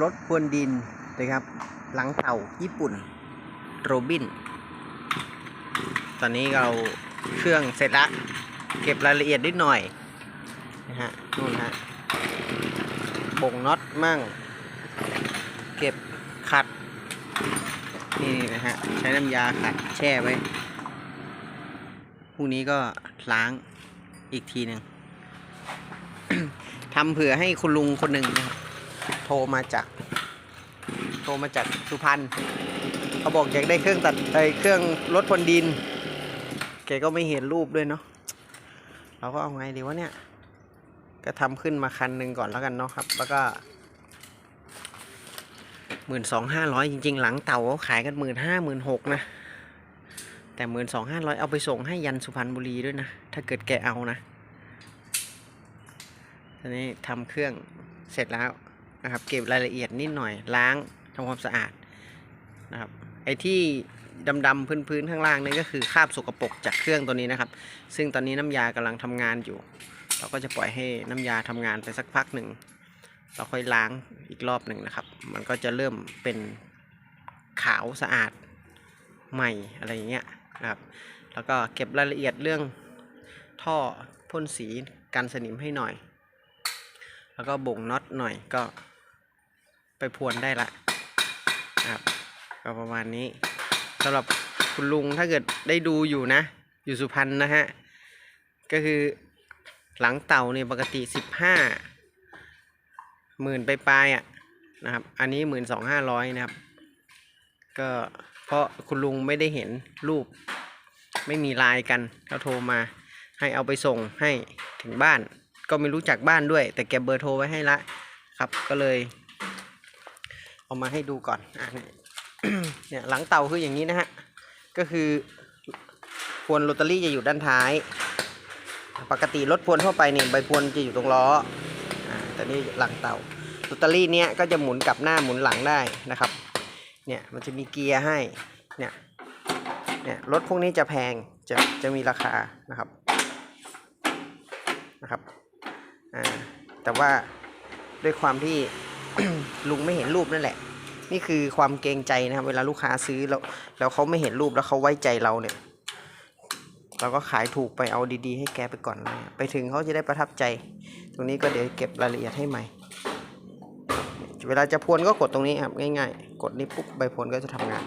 รถพรวนดินนะครับ หลังเต่าญี่ปุ่นโรบิน ตอนนี้เราเครื่องเสร็จละเก็บรายละเอียดนิดหน่อยนะฮะนู่นฮะบ่งน็อตมั่ง เก็บขัด นี่นะฮะ ใช้น้ำยาขัดแช่ไว้พรุ่งนี้ก็ล้างอีกทีหนึ่งทำเผื่อให้คุณลุงคนหนึ่งนะครับ โทรมาจาก โทรมาจากสุพรรณเขาบอกอยากได้เครื่องตัดไอยเครื่องรถพนดิน แกก็ไม่เห็นรูปด้วยเนาะเราก็เอาไงดีวะเนี่ย ก็ทำขึ้นมาคันหนึ่งก่อนแล้วกันเนาะครับ แล้วก็หมื่นสองห้าร้อยจริง ๆ หลังเต่าเขาขายกันหมื่นห้าหมื่นหกนะ แต่หมื่นสองห้าร้อยเอาไปส่งให้ยันสุพรรณบุรีด้วยนะ ถ้าเกิดแกเอานะตอนนี้ทำเครื่องเสร็จแล้ว นะครับ เก็บรายละเอียดนิดหน่อยล้างทำความสะอาดนะครับไอ้ที่ดำๆพื้นๆข้างล่างนี่ก็คือคราบสกปรกจากเครื่องตัวนี้นะครับ ซึ่งตอนนี้น้ำยากำลังทำงานอยู่ เราก็จะปล่อยให้น้ำยาทำงานไปสักพักหนึ่งเราค่อยล้างอีกรอบหนึ่งนะครับ มันก็จะเริ่มเป็นขาวสะอาดใหม่อะไรอย่างเงี้ยนะครับ แล้วก็เก็บรายละเอียดเรื่องท่อพ่นสีกันสนิมให้หน่อย แล้วก็บ่งน็อตหน่อยก็ไปพวนได้ละนะครับก็ประมาณนี้สำหรับคุณลุงถ้าเกิดได้ดูอยู่นะ อยู่สุพรรณนะฮะ ก็คือหลังเต่าเนี่ยปกติสิบห้าหมื่นไปปลายๆอะนะครับ อันนี้หมื่นสองห้าร้อยนะครับ ก็เพราะคุณลุงไม่ได้เห็นรูป ไม่มีลน์กันเขาโทรมาให้เอาไปส่งให้ถึงบ้าน ก็ไม่รู้จักบ้านด้วย แต่เก็บเบอร์โทรไว้ให้ละครับ ก็เลย เอามาให้ดูก่อนอะเนี่ยเนี่ยหลังเต่าคืออย่างนี้นะฮะก็คือพวนโรตารี่จะอยู่ด้านท้าย ปกติรถพวนทั่วไปเนี่ยใบพวนจะอยู่ตรงล้ออ่าแต่นี่หลังเต่าโรตารี่เนี้ยก็จะหมุนกลับหน้าหมุนหลังได้นะครับเนี่ยมันจะมีเกียร์ให้เนี่ยเนี่ยรถพวกนี้จะแพงจะจะมีราคานะครับนะครับ อ่าแต่ว่าด้วยความที่ ลุงไม่เห็นรูปนั่นแหละ นี่คือความเกรงใจนะครับ เวลาลูกค้าซื้อแล้วแล้วเขาไม่เห็นรูปแล้วเขาไว้ใจเราเนี่ย เราก็ขายถูกไปเอาดีๆ ให้แกไปก่อนไปถึงเขาจะได้ประทับใจ ตรงนี้ก็เดี๋ยวเก็บรายละเอียดให้ใหม่ เวลาจะพวนก็กดตรงนี้ครับง่าย ๆ กดนี้ปุ๊บใบพวนก็จะทำงาน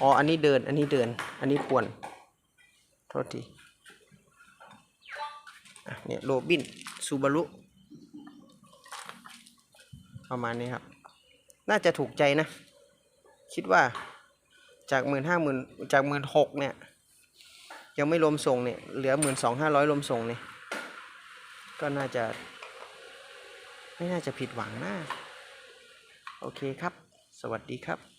อ๋อ อันนี้เดิน อันนี้เดิน อันนี้พวนโทษที เนี่ยโรบินซูบารุประมาณนี้ครับ น่าจะถูกใจนะ คิดว่าจากหมื่นห้าหมื่นจากหมื่นหกเนี่ย ยังไม่รวมส่งเนี่ย เหลือหมื่นสองห้าร้อยรวมส่งเนี่ย ก็น่าจะ ไม่น่าจะผิดหวังนะ โอเคครับ สวัสดีครับ